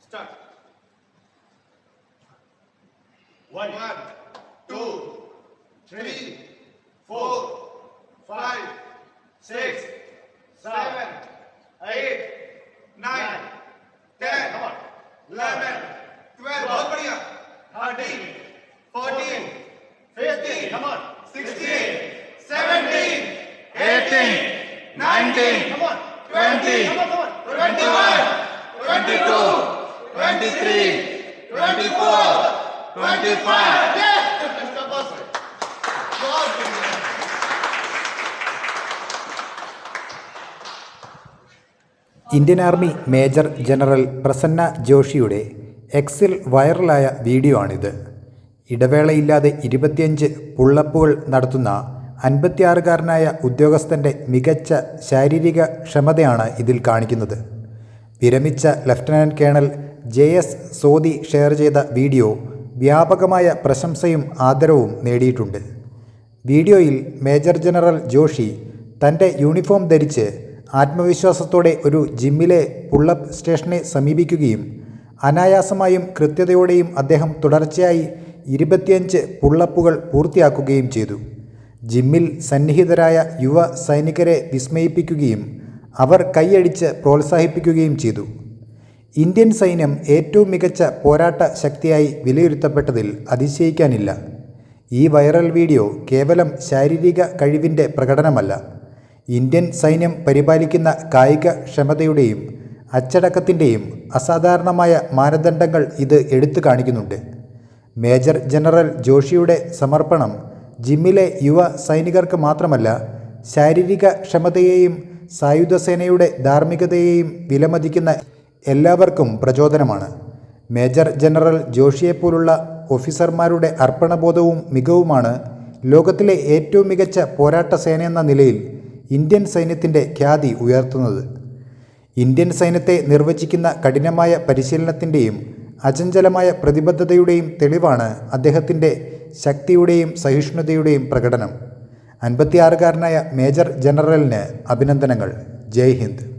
Start. One, two, three, four, five, six, seven, eight, nine, ten, eleven, twelve. बहुत बढ़िया. Thirteen, fourteen, fifteen, come on. Sixteen, seventeen, eighteen, nineteen, come on. 20, 21, 22, 23, 24, 25. Indian army major general Prasanna ജോഷിയുടെ എക്സിൽ വൈറലായ video ആണിത്. ഇടവേളയില്ലാതെ ഇരുപത്തിയഞ്ച് പുള്ളപ്പുകൾ നടത്തുന്ന അൻപത്തിയാറുകാരനായ ഉദ്യോഗസ്ഥന്റെ മികച്ച ശാരീരിക ക്ഷമതയാണ് ഇതിൽ കാണിക്കുന്നത്. വിരമിച്ച lieutenant colonel J S Sodhi share ചെയ്ത വീഡിയോ വ്യാപകമായ പ്രശംസയും ആദരവും നേടിയിട്ടുണ്ട്. വീഡിയോയിൽ മേജർ ജനറൽ ജോഷി തന്റെ യൂണിഫോം ധരിച്ച് ആത്മവിശ്വാസത്തോടെ ഒരു ജിമ്മിലെ പുള്ളപ്പ് സ്റ്റേഷനെ സമീപിക്കുകയും അനായാസമായും കൃത്യതയോടെയും അദ്ദേഹം തുടർച്ചയായി ഇരുപത്തിയഞ്ച് പുള്ളപ്പുകൾ പൂർത്തിയാക്കുകയും ചെയ്തു. ജിമ്മിൽ സന്നിഹിതരായ യുവ സൈനികരെ വിസ്മയിപ്പിക്കുകയും അവർ കൈയടിച്ച് പ്രോത്സാഹിപ്പിക്കുകയും ചെയ്തു. ഇന്ത്യൻ സൈന്യം ഏറ്റവും മികച്ച പോരാട്ട ശക്തിയായി വിലയിരുത്തപ്പെട്ടതിൽ അതിശയിക്കാനില്ല. ഈ വൈറൽ വീഡിയോ കേവലം ശാരീരിക കഴിവിന്റെ പ്രകടനമല്ല. ഇന്ത്യൻ സൈന്യം പരിപാലിക്കുന്ന കായിക ക്ഷമതയുടെയും അച്ചടക്കത്തിന്റെയും അസാധാരണമായ മാനദണ്ഡങ്ങൾ ഇത് എടുത്തു കാണിക്കുന്നുണ്ട്. മേജർ ജനറൽ ജോഷിയുടെ സമർപ്പണം ജിമ്മിലെ യുവ സൈനികർക്ക് മാത്രമല്ല ശാരീരിക ക്ഷമതയെയും സായുധസേനയുടെ ധാർമ്മികതയെയും വിലമതിക്കുന്ന എല്ലാവർക്കും പ്രചോദനമാണ്. മേജർ ജനറൽ ജോഷിയെപ്പോലുള്ള ഓഫീസർമാരുടെ അർപ്പണബോധവും മികവുമാണ് ലോകത്തിലെ ഏറ്റവും മികച്ച പോരാട്ട സേനയെന്ന നിലയിൽ ഇന്ത്യൻ സൈന്യത്തിന്റെ ഖ്യാതി ഉയർത്തുന്നത്. ഇന്ത്യൻ സൈന്യത്തെ നിർവചിക്കുന്ന കഠിനമായ പരിശീലനത്തിന്റെയും അചഞ്ചലമായ പ്രതിബദ്ധതയുടെയും തെളിവാണ് അദ്ദേഹത്തിന്റെ ശക്തിയുടെയും സഹിഷ്ണുതയുടെയും പ്രകടനം. അൻപത്തിയാറുകാരനായ മേജർ ജനറലിന് അഭിനന്ദനങ്ങൾ. ജയ് ഹിന്ദ്.